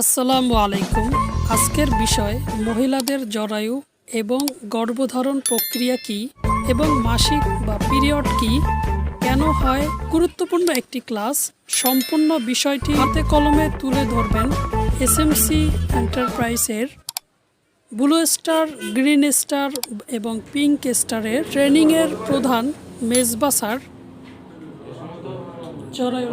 আসসালামু আলাইকুম। আজকের বিষয়, মহিলাদের জরায়ু এবং গর্ভধারণ প্রক্রিয়া কি এবং মাসিক বা পিরিয়ড কি? কেন হয়? গুরুত্বপূর্ণ একটি ক্লাস। সম্পূর্ণ বিষয়টি হাতে কলমে তুলে ধরবেন এসএমসি এন্টারপ্রাইজের ব্লু স্টার, গ্রিন স্টার এবং পিঙ্ক স্টারের ট্রেনিংয়ের প্রধান মেজবা স্যার। জরায়ু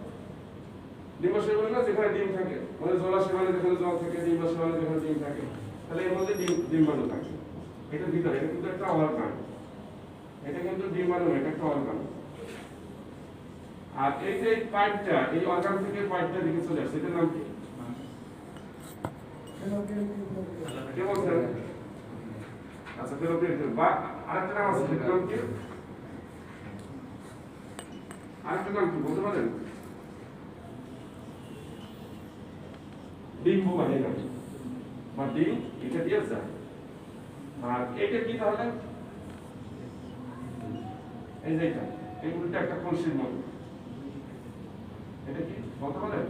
ডিম্বাশয় বলে না, যেখানে ডিম থাকে। মানে জলাশয় মানে যেখানে জল থাকে ডিম্বাশয় মানে যেখানে ডিম থাকে। তাহলে এর মধ্যে ডিম ডিম্বাণু থাকে। এটা ভিতরে, এটা কিন্তু একটা অর্গান এটা কিন্তু ডিম্বাণু এটা একটা অর্গান আর এই যে পাইপটা, এই অর্গান থেকে পাইপটা দিকে চলে আসছে, এটার নাম কি? আচ্ছা আরেকটা নাম আছে নাম কি? আরেকটা নাম কি, বলতে পারেন? ডিম্ব বাহিনী বা ডিম এটা দিয়ে যায় আর এটা কি তাহলে? এই যে এটা, এই উল্টা একটা কলসির মতো। এটা কি? বলতে পারেন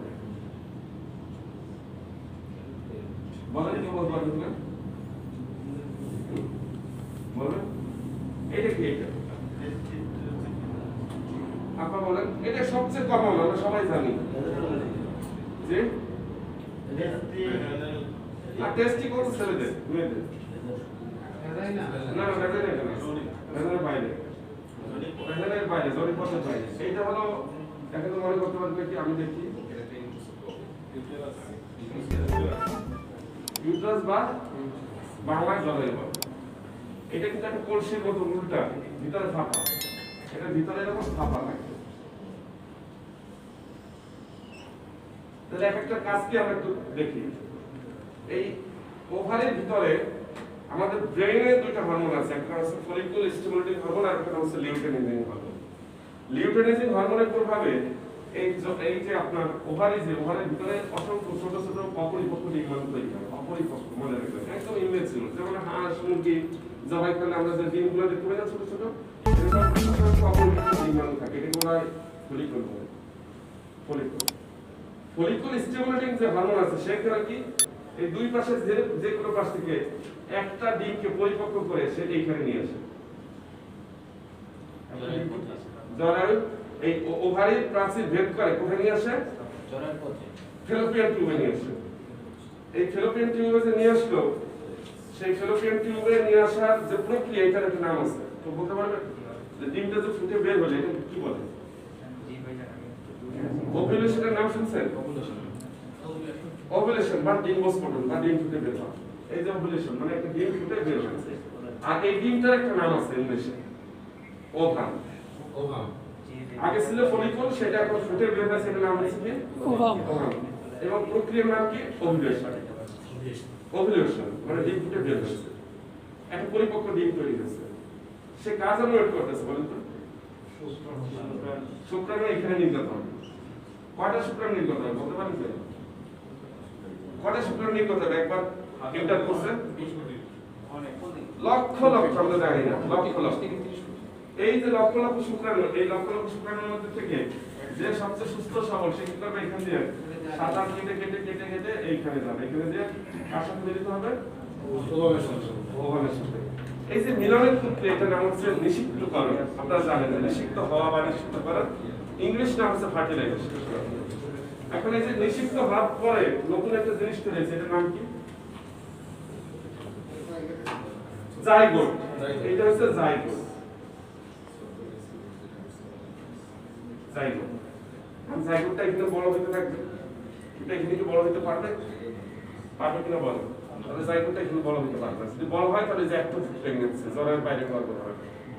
বলেন কি বলতে পারবেন না বলবেন এটা কি এটা? আপনারা বলেন, এটা সবচেয়ে কমন, আমরা সবাই জানি। যে আর টেস্টিকল ছেলেদের মেয়েদের বাইরে। বাইরে বাইরে। আমি দেখি। বা এটা কিন্তু একটা কলসির মতো, উল্টা, ভিতরে ফাঁপা। এটা ভিতরে এরকম ফাঁপা থাকে। তাহলে এক একটা কাজকে আমরা একটু দেখি? এই ওভারের ভিতরে আমাদের ব্রেইনে দুইটা হরমোন আছে, একটা হচ্ছে ফলিকুল স্টিমুলেটিং হরমোন আর একটা হচ্ছে লিউটেনিজিং হরমোন লিউটেনিজিং হরমোনের প্রভাবে এই এই যে আপনার ওভারি যে, ওভারের ভিতরে অসংখ্য ছোট ছোট অপরিপক্ক ডিম্বাণু তৈরি হয়, অপরিপক্ক মনে রাখবেন, একদম ইমেচিউর যেমন হাঁস, মুরগি, জবাই করলে আমরা যে ডিমগুলো দেখতে পাই না ছোট ছোট অপরিপক্ক ডিম্বাণু থাকে। বলা ফলিকুল ফলিকুল ফলিকুল স্টিমুলেটিং যে হরমোন আছে সেখানে কি? এই দুই পাশে যে যে কোনো পাশ থেকে একটা ডিমকে পরিপক্ক করে সে এইখানে নিয়ে আসে। জরায়ু এই ও- ওভারির প্রাচীর ভেদ করে কোথায় নিয়ে আসে? ফেলোপিয়ান টিউবে নিয়ে আসে। এই ফেলোপিয়ান টিউবে যে নিয়ে আসলো সেই ফেলোপিয়ান টিউবে নিয়ে আসার যে প্রক্রিয়া এটার একটা নাম আছে। তো বলতে পারবেন? যে ডিমটা যে ফুটে বের হলে এটা কি বলে? ওভুলেশনের নাম শুনছেন? ওভুলেশন বা বা ডিম ফুটে বের হওয়া এই যে ওভুলেশন মানে একটা ডিম ফুটে বের হয়েছে আর এই ডিমটার একটা নাম আছে ইংলিশে ওভাম। আগে ছিল ফলিকল সেটা এখন ফুটে বের হয়েছে এটার নাম হচ্ছে কি? ওভাম। ওভাম। এবং প্রক্রিয়ার নাম কি? ওভুলেশন ওভুলেশন মানে ডিম ফুটে বের হয়েছে। একটা পরিপক্ক ডিম তৈরি হয়েছে। সে কাজ আমি ওয়েট করতেছে বলেন তো। শুক্রাণু এখানে নির্গত হবে। কয়টা শুক্রাণু নির্গত হবে বলতে পারেন তো? কয়টা শুক্রাণু নির্গত হবে? একবার ইন্টার করছে লক্ষ লক্ষ আমরা জানি না। লক্ষ লক্ষ। এই যে লক্ষ লক্ষ শুক্রাণু এই লক্ষ লক্ষ শুক্রাণুর মধ্যে থেকে যে সবচেয়ে সুস্থ সবল সে কি করবে? এখান দিয়ে সাত আট কেটে কেটে কেটে কেটে এইখানে যাবে। এখানে দিয়ে সাথে মিলিত হবে? ভগবানের সাথে। এই যে মিলনের ক্ষেত্রে এটা নাম হচ্ছে নিষিক্তকরণ আপনারা জানেন নিষিক্ত হওয়া বা নিষিক্ত করা ইংলিশ নাম হচ্ছে ফার্টিলাইজেশন এখন এই যে নিষিক্ত হওয়ার পরে নতুন একটা জিনিস তৈরি এটার নাম কি? জাইগোট। এটা হচ্ছে জাইগোট। জাইগোট। জাইগোটটা এখানে বড় হতে থাকবে। এটা এখানে কি বড় হতে পারবে? পারবে কিনা বলো? তাহলে জাইগোটটা এখানে বড় হতে পারবে যদি হয় তাহলে যে একটা প্রেগনেন্সি জ্বরের বাইরে হবে।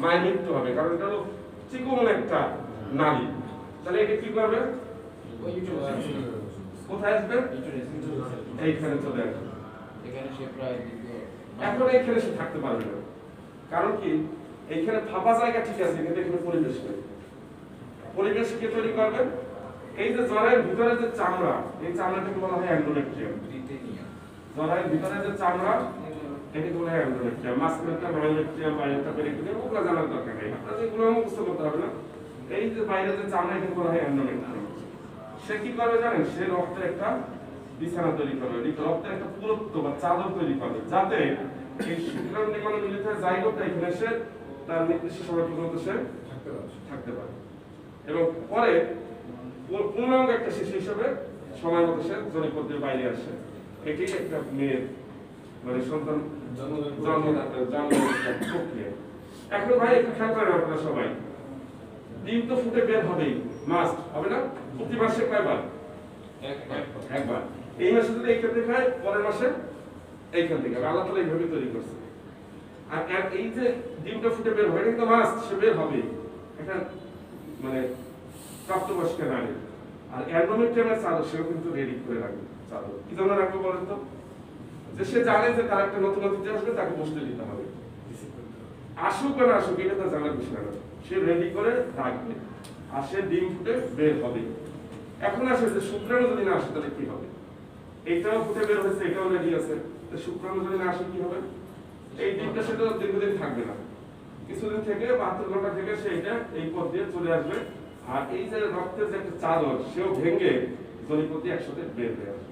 মায়ের মৃত্যু হবে কারণ এটা হলো চিকন একটা নালী তাহলে এটা কি করবে? কোথায় আসবে? এইখানে চলে আসবে। এখানে সে প্রায় এখন এইখানে সে থাকতে পারবে না। কারণ কি? এইখানে ফাঁপা জায়গা ঠিক আছে কিন্তু এখানে পরিবেশ নেই। পরিবেশ কে তৈরি করবে? এই যে জরায়ের ভিতরে যে চামড়া এই চামড়াটাকে বলা হয় জরায়ের ভিতরে যে চামড়া এটাকে বলা অ্যান্ডোমেট্রিয়াম মাসকুলেটটা মায়োমেট্রিয়াম বাইরেটা পেরিটোনিয়াম ওগুলো জানার দরকার নেই। আপনার যেগুলো মুখস্থ করতে হবে না। এই যে বাইরে যে চামড়া এটাকে বলা হয় অ্যান্ডোমেট্রিয়াম সে কি করবে জানেন? সে রক্তের একটা বিছানা তৈরি করবে। এই রক্তের একটা পুরুত্ব বা চাদর তৈরি করবে যাতে এই শুক্রাণু নির্মাণ মিলিত হয়ে জায়গাটা এখানে সে তার নির্দিষ্ট সময় পর্যন্ত সে থাকতে পারে। এবং পরে। পুর- পূর্ণাঙ্গ একটা শিশু হিসেবে সময় মতো সে দিয়ে বাইরে আসে। এটি একটা মেয়ের মানে সন্তান জন্মদাতা জন্মদাতা প্রক্রিয়া। এখন ভাই একটু খেয়াল করেন আপনারা সবাই। ডিম তো ফুটে বের হবেই মাস্ট হবে না? প্রতি মাসে কয়বার? একবার। এই মাসে যদি এইখান থেকে খায় পরের মাসে এইখান থেকে। আল্লাহ তালা এইভাবে তৈরি করছে। আর এই যে ডিমটা ফুটে বের হবে এটা কিন্তু মাস্ট সে বের হবে। এটা মানে প্রাপ্তবয়স্ক নারী আর অ্যান্ডোমেট্রিয়ামের চাদর সেও কিন্তু রেডি করে রাখবে। চাদর কি জন্য রাখবে বলেন তো? যে সে জানে যে তার একটা নতুন অতিথি আসবে, তাকে বসতে হবে। আসুক না আসুক, এটা তার জানার বিষয় না। সে রেডি করে রাখবে। আর সে ডিম ফুটে বের হবে। এখন আসে যে শুক্রাণু যদি না আসে, তাহলে কি হবে? এইটাও ফুটে বের হয়েছে, এটাও রেডি আছে। শুক্রাণু যদি না আসে, কি হবে? এই ডিমটা সেটা দীর্ঘদিন থাকবে না। কিছুদিন থেকে বাহাত্তর ঘণ্টা থেকে সেইটা এই পথ দিয়ে চলে আসবে। আর এই যে রক্তের যে একটা চাদর, সেও ভেঙে জনিপতি একসাথে বের হয়ে আসবে।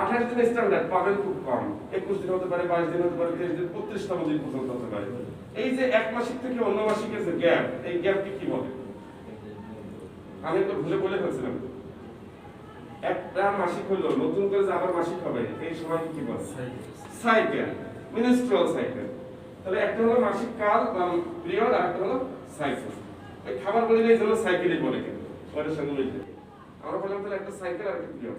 আঠাশ দিন স্ট্যান্ডার্ড পাবেন খুব কম। একুশ দিন হতে পারে, বাইশ দিন হতে পারে, তেইশ দিন বত্রিশতম দিন পর্যন্ত হতে পারে। এই যে এক মাসিক থেকে অন্য মাসিকের যে গ্যাপ এই গ্যাপকে কি বলে? আমি তো ভুলে বলে ফেলছিলাম। একটা মাসিক হলো, নতুন করে যে আবার মাসিক হবে, এই সময় কি বলে? সাইকেল মিনিস্ট্রাল সাইকেল তাহলে একটা হলো মাসিক কাল বা পিরিয়ড আর একটা হলো সাইকেল ওই খাবার বলে এই জন্য সাইকেলই বলে। কিন্তু ওটার সঙ্গে মিলতে আমরা বললাম তাহলে একটা সাইকেল আর একটা পিরিয়ড